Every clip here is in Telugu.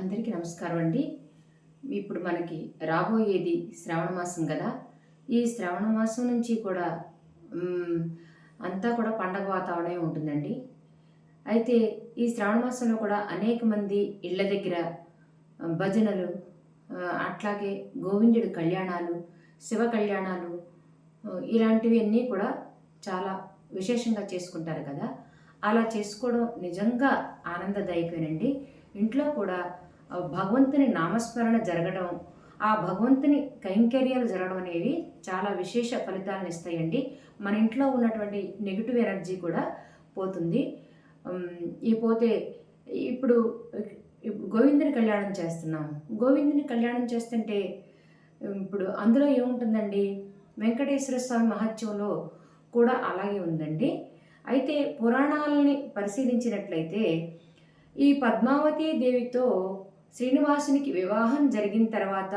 అందరికీ నమస్కారం అండి. ఇప్పుడు మనకి రాబోయేది శ్రావణ మాసం కదా. ఈ శ్రావణ మాసం నుంచి కూడా అంతా కూడా పండగ వాతావరణమే ఉంటుందండి. అయితే ఈ శ్రావణ మాసంలో కూడా అనేక మంది ఇళ్ళ దగ్గర భజనలు అట్లాగే గోవిందుడి కళ్యాణాలు శివ కళ్యాణాలు ఇలాంటివి అన్నీ కూడా చాలా విశేషంగా చేసుకుంటారు కదా. అలా చేసుకోవడం నిజంగా ఆనందదాయకమేనండి. ఇంట్లో కూడా భగవంతుని నామస్మరణ జరగడం ఆ భగవంతుని కైంకర్యాలు జరగడం అనేవి చాలా విశేష ఫలితాలను ఇస్తాయండి. మన ఇంట్లో ఉన్నటువంటి నెగిటివ్ ఎనర్జీ కూడా పోతుంది. ఈ పోతే ఇప్పుడు ఇప్పుడు గోవిందుని కళ్యాణం చేస్తున్నాం. గోవిందుని కళ్యాణం చేస్తుంటే ఇప్పుడు అందులో ఏముంటుందండి? వెంకటేశ్వర స్వామి మహత్యంలో కూడా అలాగే ఉందండి. అయితే పురాణాలని పరిశీలించినట్లయితే ఈ పద్మావతి దేవితో శ్రీనివాసునికి వివాహం జరిగిన తర్వాత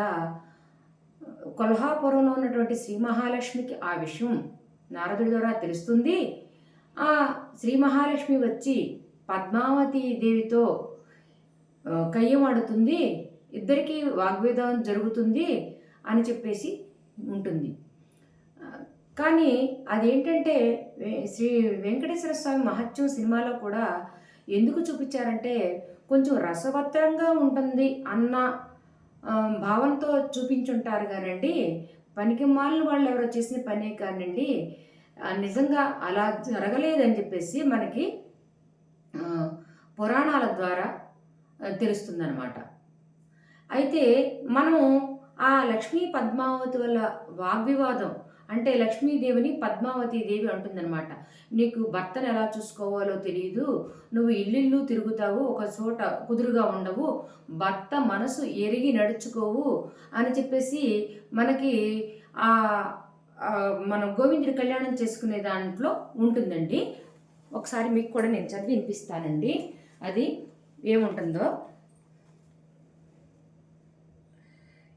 కొల్హాపురంలో ఉన్నటువంటి శ్రీ మహాలక్ష్మికి ఆ విషయం నారదుడి ద్వారా తెలుస్తుంది. ఆ శ్రీ మహాలక్ష్మి వచ్చి పద్మావతి దేవితో కయ్యమాడుతుంది. ఇద్దరికీ వాగ్వేదం జరుగుతుంది అని చెప్పేసి ఉంటుంది. కానీ అదేంటంటే శ్రీ వెంకటేశ్వర స్వామి మహత్యం సినిమాలో కూడా ఎందుకు చూపించారంటే కొంచెం రసవత్తరంగా ఉంటుంది అన్న భావంతో చూపించుంటారు కానండి. పనికి మాలిన వాళ్ళు ఎవరో చేసిన పనే కానండి. నిజంగా అలా జరగలేదని చెప్పేసి మనకి పురాణాల ద్వారా ఆ, తెలుస్తుందన్నమాట. అయితే మనము ఆ లక్ష్మీ పద్మావతి వల్ల వాగ్వివాదం అంటే లక్ష్మీదేవిని పద్మావతి దేవి అంటుందన్నమాట. నీకు భర్తను ఎలా చూసుకోవాలో తెలియదు నువ్వు ఇల్లిల్లు తిరుగుతావు ఒక చోట కుదురుగా ఉండవు. భర్త మనసు ఎరిగి నడుచుకోవు అని చెప్పేసి మనకి ఆ ఆ, మనం గోవిందుడి కళ్యాణం చేసుకునే దాంట్లో ఉంటుందండి. ఒకసారి మీకు కూడా నేను చదివి వినిపిస్తానండి. అది ఏముంటుందో.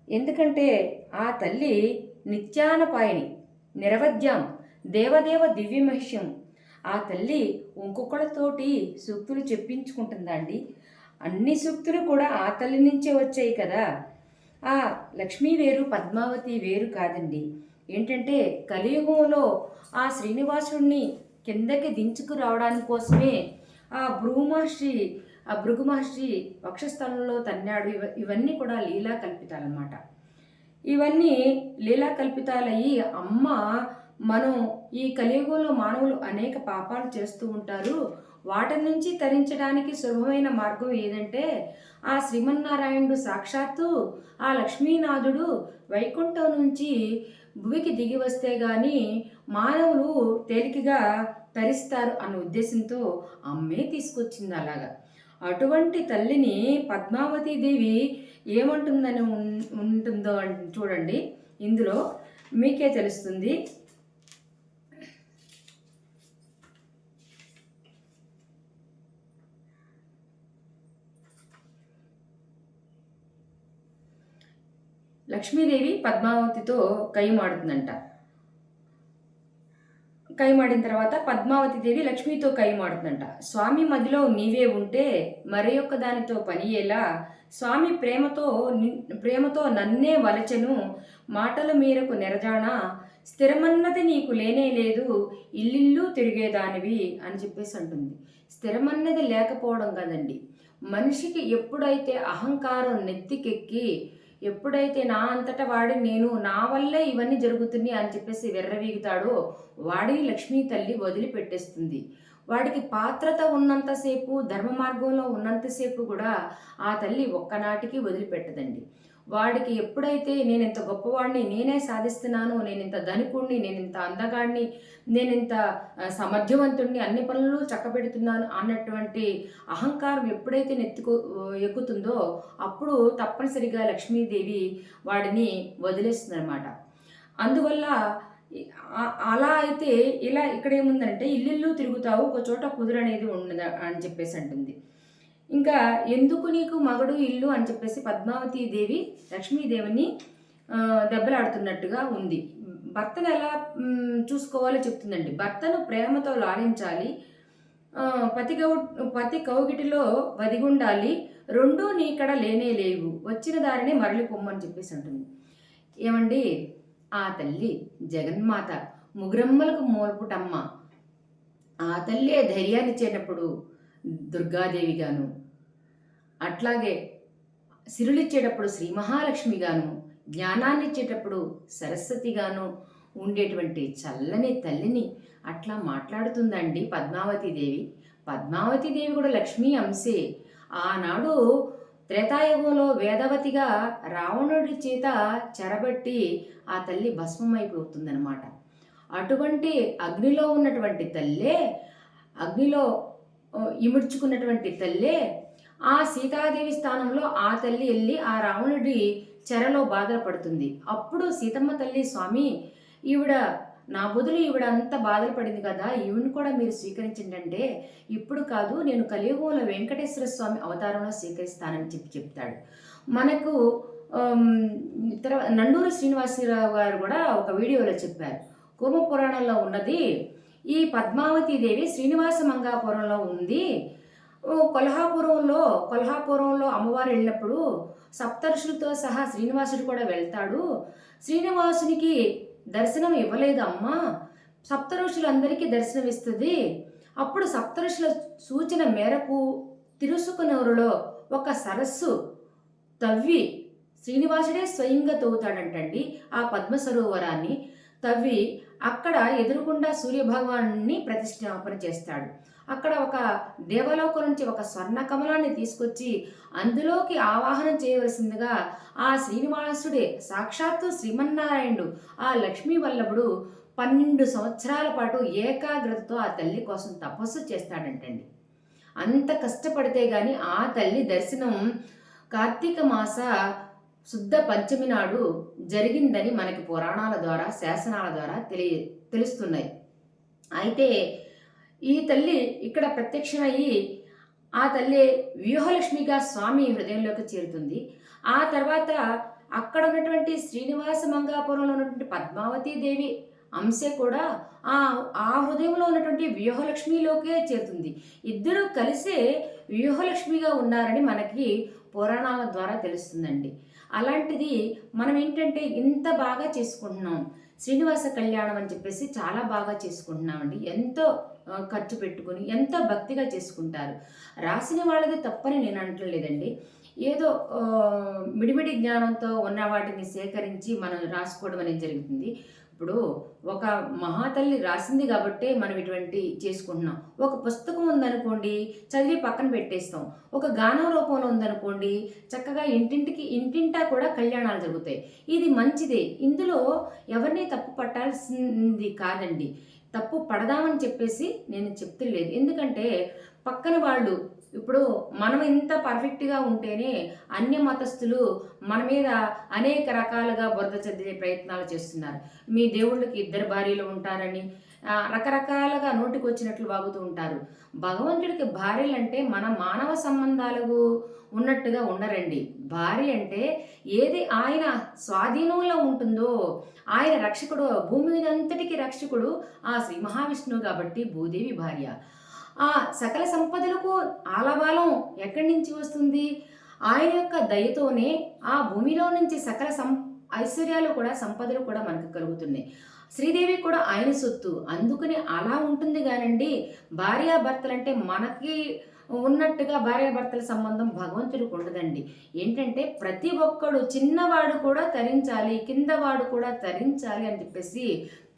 ఎందుకంటే ఆ తల్లి నిత్యానపాయని నిరవధ్యం దేవదేవ దివ్యమహిష్యం. ఆ తల్లి ఇంకొకళ్ళతోటి సూక్తులు చెప్పించుకుంటుందండి. అన్ని సూక్తులు కూడా ఆ తల్లి నుంచే వచ్చాయి కదా. ఆ లక్ష్మీ వేరు పద్మావతి వేరు కాదండి. ఏంటంటే కలియుగంలో ఆ శ్రీనివాసుడిని కిందకి దించుకురావడాని కోసమే ఆ భృగుమహర్షి ఆ భృగు మహర్షి వక్షస్థలంలో తన్నాడు. ఇవ ఇవన్నీ కూడా లీలా కల్పితాలన్నమాట. ఇవన్నీ లీలా కల్పితాలయ్యి అమ్మ మనం ఈ కలియుగంలో మానవులు అనేక పాపాలు చేస్తూ ఉంటారు. వాటి నుంచి తరించడానికి సులభమైన మార్గం ఏదంటే ఆ శ్రీమన్నారాయణుడు సాక్షాత్తు ఆ లక్ష్మీనాథుడు వైకుంఠం నుంచి భూమికి దిగి వస్తే గాని మానవులు తేలికగా తరిస్తారు అన్న ఉద్దేశంతో అమ్మే తీసుకొచ్చింది అలాగా. అటువంటి తల్లిని పద్మావతి దేవి ఏమంటుందని ఉంటుందో చూడండి. ఇందులో మీకే తెలుస్తుంది. లక్ష్మీదేవి పద్మావతితో కై కైమాడిన తర్వాత పద్మావతి దేవి లక్ష్మితో కైమాడుతుందంట. స్వామి మదిలో నీవే ఉంటే మరి ఒక్క దానితో పని ఎలా? స్వామి ప్రేమతో ప్రేమతో నన్నే వలచెను. మాటల మీరకు నెరజానా? స్థిరమన్నది నీకు లేనే లేదు. ఇల్లిల్లు తిరిగేదానివి అని చెప్పేసి అంటుంది. స్థిరమన్నది లేకపోవడం కదండి. మనిషికి ఎప్పుడైతే అహంకారం నెత్తికెక్కి ఎప్పుడైతే నా అంతటా వాడి నేను నా వల్లే ఇవన్నీ జరుగుతున్నాయి అని చెప్పేసి వెర్రవీగుతాడో వాడిని లక్ష్మీ తల్లి వదిలిపెట్టేస్తుంది. వాడికి పాత్రత ఉన్నంతసేపు ధర్మ మార్గంలో ఉన్నంతసేపు కూడా ఆ తల్లి ఒక్కనాటికి వదిలిపెట్టదండి. వాడికి ఎప్పుడైతే నేను ఇంత గొప్పవాడిని నేనే సాధిస్తున్నాను నేను ఇంత ధనికుడిని నేను ఇంత అందగాడిని నేను ఇంత ఆ, సమర్థవంతుడిని అన్ని పనులు చక్కబెడుతున్నాను అన్నటువంటి అహంకారం ఎప్పుడైతే నెత్తుకు ఎక్కుతుందో అప్పుడు తప్పనిసరిగా లక్ష్మీదేవి వాడిని వదిలేస్తుంది అనమాట అందువల్ల అలా అయితే ఇలా ఇక్కడ ఏముందంటే ఇల్లు తిరుగుతావు ఒక చోట కుదురు అనేది ఉండదు అని చెప్పేసి అంటుంది. ఇంకా ఎందుకు నీకు మగడు ఇల్లు అని చెప్పేసి పద్మావతి దేవి లక్ష్మీదేవిని దెబ్బలాడుతున్నట్టుగా ఉంది. భర్తను ఎలా చూసుకోవాలో చెప్తుందండి. భర్తను ప్రేమతో లాలించాలి పతి గౌ పతి కౌగిటిలో వదిగుండాలి రెండూ నీకడ లేనే లేవు. వచ్చిన దారిని మరలి పొమ్మని చెప్పేసి అంటుంది. ఏమండి? ఆ తల్లి జగన్మాత ముగురమ్మలకు మూలపుటమ్మ. ఆ తల్లే ధైర్యాన్ని ఇచ్చేటప్పుడు దుర్గాదేవిగాను అట్లాగే సిరులిచ్చేటప్పుడు శ్రీ మహాలక్ష్మిగాను జ్ఞానాన్ని ఇచ్చేటప్పుడు సరస్వతిగాను ఉండేటువంటి చల్లని తల్లిని అట్లా మాట్లాడుతుందండి పద్మావతి దేవి. పద్మావతి దేవి కూడా లక్ష్మీ అంశే. ఆనాడు త్రేతాయుగంలో వేదవతిగా రావణుడి చేత చెరబట్టి ఆ తల్లి భస్మమైపోతుందనమాట అటువంటి అగ్నిలో ఉన్నటువంటి తల్లే అగ్నిలో ఇముడ్చుకున్నటువంటి తల్లే ఆ సీతాదేవి స్థానంలో ఆ తల్లి వెళ్ళి ఆ రావణుడి చెరలో బాధపడుతుంది. అప్పుడు సీతమ్మ తల్లి స్వామి ఈవిడ నా బదులు ఈవిడ అంత బాధలు పడింది కదా ఈవిని కూడా మీరు స్వీకరించండి ఇప్పుడు కాదు నేను కలియుగంలో వెంకటేశ్వర స్వామి అవతారంలో స్వీకరిస్తానని చెప్పి చెప్తాడు. మనకు తర్వాత నండూరు శ్రీనివాసరావు గారు కూడా ఒక వీడియోలో చెప్పారు. కూర్మ పురాణంలో ఉన్నది ఈ పద్మావతి దేవి శ్రీనివాస మంగాపురంలో ఉంది. కొల్హాపురంలో కొల్హాపురంలో అమ్మవారు వెళ్ళినప్పుడు సప్తర్షులతో సహా శ్రీనివాసుడు కూడా వెళ్తాడు. శ్రీనివాసునికి దర్శనం ఇవ్వలేదు అమ్మ. సప్తఋషులందరికీ దర్శనం ఇస్తుంది. అప్పుడు సప్తఋషుల సూచన మేరకు తిరుసుకునూరులో ఒక సరస్సు తవ్వి శ్రీనివాసుడే స్వయంగా తవ్వుతాడంటండి. ఆ పద్మ సరోవరాన్ని తవ్వి అక్కడ ఎదురుగుండా సూర్యభగవాన్ని ప్రతిష్టాపన చేస్తాడు. అక్కడ ఒక దేవలోకం నుంచి ఒక స్వర్ణ కమలాన్ని తీసుకొచ్చి అందులోకి ఆవాహనం చేయవలసిందిగా ఆ శ్రీనివాసుడే సాక్షాత్తు శ్రీమన్నారాయణుడు ఆ లక్ష్మీ వల్లభుడు పన్నెండు సంవత్సరాల పాటు ఏకాగ్రతతో ఆ తల్లి కోసం తపస్సు చేస్తాడంటండి. అంత కష్టపడితే గాని ఆ తల్లి దర్శనం కార్తీక మాస శుద్ధ పంచమి నాడు జరిగిందని మనకి పురాణాల ద్వారా శాసనాల ద్వారా తెలియ తెలుస్తున్నాయి. అయితే ఈ తల్లి ఇక్కడ ప్రత్యక్షమయ్యి ఆ తల్లి వ్యూహలక్ష్మిగా స్వామి హృదయంలోకి చేరుతుంది. ఆ తర్వాత అక్కడ ఉన్నటువంటి శ్రీనివాస మంగాపురంలో ఉన్నటువంటి పద్మావతీదేవి అంశే కూడా ఆ ఆ హృదయంలో ఉన్నటువంటి వ్యూహలక్ష్మిలోకే చేరుతుంది. ఇద్దరూ కలిసే వ్యూహలక్ష్మిగా ఉన్నారని మనకి పురాణాల ద్వారా తెలుస్తుందండి. అలాంటిది మనం ఏంటంటే ఇంత బాగా చేసుకుంటున్నాం. శ్రీనివాస కళ్యాణం అని చెప్పేసి చాలా బాగా చేసుకుంటున్నామండి. ఎంతో ఖర్చు పెట్టుకుని ఎంతో భక్తిగా చేసుకుంటారు. రాసిన వాళ్ళది తప్పని నేను అనట్లేదండి ఏదో మిడిమిడి జ్ఞానంతో ఉన్న వాటిని సేకరించి మనం రాసుకోవడం అనేది జరుగుతుంది. ఇప్పుడు ఒక మహాతల్లి రాసింది కాబట్టే మనం ఇటువంటి చేసుకుంటున్నాం. ఒక పుస్తకం ఉందనుకోండి చదివి పక్కన పెట్టేస్తాం. ఒక గానం రూపంలో ఉందనుకోండి చక్కగా ఇంటింటికి ఇంటింటా కూడా కళ్యాణాలు జరుగుతాయి. ఇది మంచిదే. ఇందులో ఎవరిని తప్పు పట్టాల్సింది కాదండి. తప్పు పడదామని చెప్పేసి నేను చెప్తలేదు. ఎందుకంటే పక్కన వాళ్ళు ఇప్పుడు మనం ఇంత పర్ఫెక్ట్గా ఉంటేనే అన్య మతస్థులు మన మీద అనేక రకాలుగా బురద చదివే ప్రయత్నాలు చేస్తున్నారు. మీ దేవుళ్ళకి ఇద్దరు భార్యలు ఉంటారని రకరకాలుగా నోటికి వచ్చినట్లు వాగుతూ ఉంటారు. భగవంతుడికి భార్యలు అంటే మన మానవ సంబంధాలకు ఉన్నట్టుగా ఉండరండి. భార్య అంటే ఏది ఆయన స్వాధీనంలో ఉంటుందో ఆయన రక్షకుడు భూమి మీద అంతటికి రక్షకుడు ఆ శ్రీ మహావిష్ణువు కాబట్టి భూదేవి భార్య. ఆ సకల సంపదలకు ఆలబాలం ఎక్కడి నుంచి వస్తుంది? ఆయన యొక్క దయతోనే ఆ భూమిలో నుంచి సకల సం ఐశ్వర్యాలు కూడా సంపదలు కూడా మనకు కలుగుతున్నాయి. శ్రీదేవి కూడా ఆయన సొత్తు. అందుకని అలా ఉంటుంది కానండి భార్యాభర్తలంటే మనకి ఉన్నట్టుగా భార్యాభర్తల సంబంధం భగవంతుడికి ఉండదండి. ఏంటంటే ప్రతి ఒక్కడు చిన్నవాడు కూడా తరించాలి కిందవాడు కూడా తరించాలి అని చెప్పేసి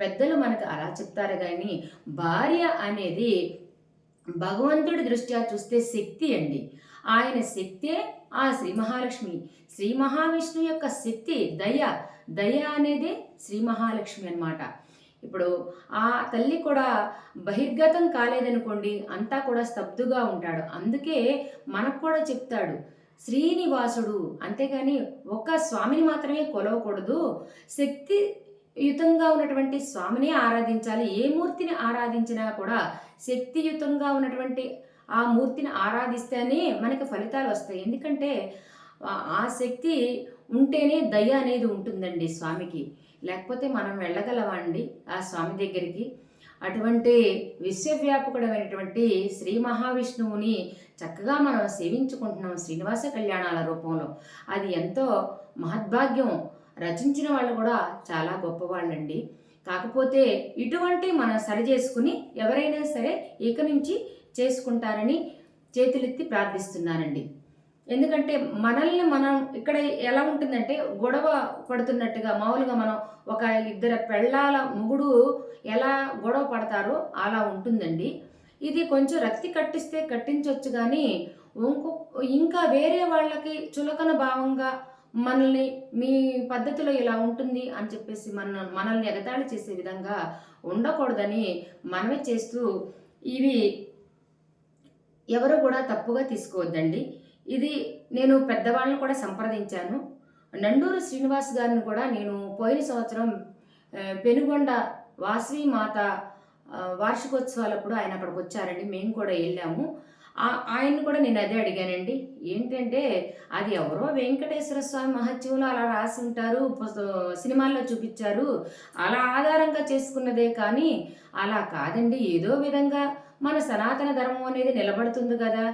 పెద్దలు మనకు అలా చెప్తారు కానీ భార్య అనేది భగవంతుడి దృష్ట్యా చూస్తే శక్తి అండి. ఆయన శక్తే ఆ శ్రీ మహాలక్ష్మి. శ్రీ మహావిష్ణువు యొక్క శక్తి దయ దయ అనేది శ్రీ మహాలక్ష్మి అన్నమాట. ఇప్పుడు ఆ తల్లి కూడా బహిర్గతం కాలేదనుకోండి అంతా కూడా స్తబ్దుగా ఉంటాడు. అందుకే మనకు కూడా చెప్తాడు శ్రీనివాసుడు. అంతేగాని ఒక్క స్వామిని మాత్రమే కొలవకూడదు. శక్తి యుతంగా ఉన్నటువంటి స్వామిని ఆరాధించాలి. ఏ మూర్తిని ఆరాధించినా కూడా శక్తియుతంగా ఉన్నటువంటి ఆ మూర్తిని ఆరాధిస్తేనే మనకి ఫలితాలు వస్తాయి. ఎందుకంటే ఆ- శక్తి ఉంటేనే దయ అనేది ఉంటుందండి స్వామికి. లేకపోతే మనం వెళ్ళగలమా అండి ఆ స్వామి దగ్గరికి? అటువంటి విశ్వవ్యాపకుడమైనటువంటి శ్రీ మహావిష్ణువుని చక్కగా మనం సేవించుకుంటున్నాం శ్రీనివాస కళ్యాణాల రూపంలో. అది ఎంతో మహద్భాగ్యం. రచించిన వాళ్ళు కూడా చాలా గొప్పవాళ్ళండి. కాకపోతే ఇటువంటి మనం సరి చేసుకుని ఎవరైనా సరే ఇక నుంచి చేసుకుంటారని చేతులెత్తి ప్రార్థిస్తున్నానండి ఎందుకంటే మనల్ని మనం ఇక్కడ ఎలా ఉంటుందంటే గొడవ పడుతున్నట్టుగా మామూలుగా మనం ఒక ఇద్దరు పెళ్ళాల ముగుడు ఎలా గొడవ పడతారో అలా ఉంటుందండి. ఇది కొంచెం రక్తి కట్టిస్తే కట్టించవచ్చు కానీ ఇంకో ఇంకా వేరే వాళ్ళకి చులకన భావంగా మనల్ని మీ పద్ధతిలో ఇలా ఉంటుంది అని చెప్పేసి మన మనల్ని ఎగతాళి చేసే విధంగా ఉండకూడదని మనమే చేస్తూ ఇవి ఎవరు కూడా తప్పుగా తీసుకోవద్దండి. ఇది నేను పెద్దవాళ్ళని కూడా సంప్రదించాను. నండూరు శ్రీనివాస్ గారిని కూడా నేను పోయిన సంవత్సరం పెనుగొండ వాసవి మాత వార్షికోత్సవాలప్పుడు ఆయన అక్కడికి వచ్చారండి. మేము కూడా వెళ్ళాము. ఆయన్ని కూడా నేను అదే అడిగానండి. ఏంటంటే అది ఎవరో వెంకటేశ్వర స్వామి మహత్యంలో అలా రాసి ఉంటారు సినిమాల్లో చూపించారు అలా ఆధారంగా చేసుకున్నదే కానీ అలా కాదండి. ఏదో విధంగా మన సనాతన ధర్మం అనేది నిలబడుతుంది కదా.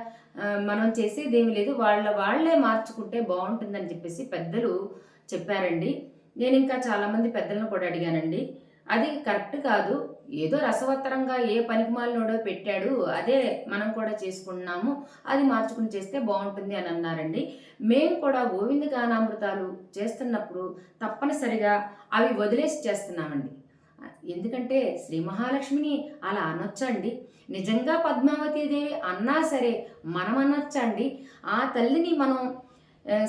మనం చేసేది ఏమి లేదు. వాళ్ళ వాళ్ళే మార్చుకుంటే బాగుంటుందని చెప్పేసి పెద్దలు చెప్పారండి. నేను ఇంకా చాలామంది పెద్దలను కూడా అడిగానండి. అది కరెక్ట్ కాదు. ఏదో రసవత్తరంగా ఏ పనికిమాలినోడో పెట్టాడు అదే మనం కూడా చేసుకుంటున్నాము అది మార్చుకుని చేస్తే బాగుంటుంది అని అన్నారండి. మేము కూడా గోవింద గానామృతాలు చేస్తున్నప్పుడు తప్పనిసరిగా అవి వదిలేసి చేస్తున్నామండి. ఎందుకంటే శ్రీ మహాలక్ష్మిని అలా అనొచ్చండి. నిజంగా పద్మావతీదేవి అన్నా సరే మనం అనొచ్చండి. ఆ తల్లిని మనం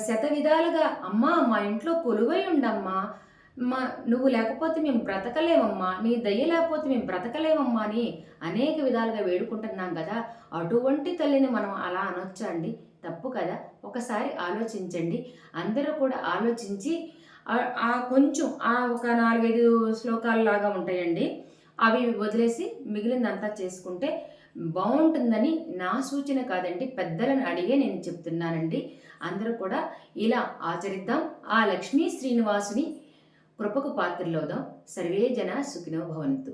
శత విధాలుగా అమ్మా మా ఇంట్లో కొలువై ఉండమ్మా మా నువ్వు లేకపోతే మేము బ్రతకలేమమ్మా నీ దయ్య లేకపోతే మేము బ్రతకలేమమ్మా అని అనేక విధాలుగా వేడుకుంటున్నాం కదా అటువంటి తల్లిని మనం అలా అనొచ్చండి తప్పు కదా. ఒకసారి ఆలోచించండి. అందరూ కూడా ఆలోచించి ఆ కొంచెం ఆ ఒక నాలుగైదు శ్లోకాలు లాగా ఉంటాయండి. అవి వదిలేసి మిగిలిందంతా చేసుకుంటే బాగుంటుందని నా సూచన కాదండి. పెద్దలను అడిగే నేను చెప్తున్నానండి. అందరూ కూడా ఇలా ఆచరిద్దాం. ఆ లక్ష్మీ శ్రీనివాసుని కృపకు పాత్రలవుదాం సర్వే జన సుఖినో భవంతు.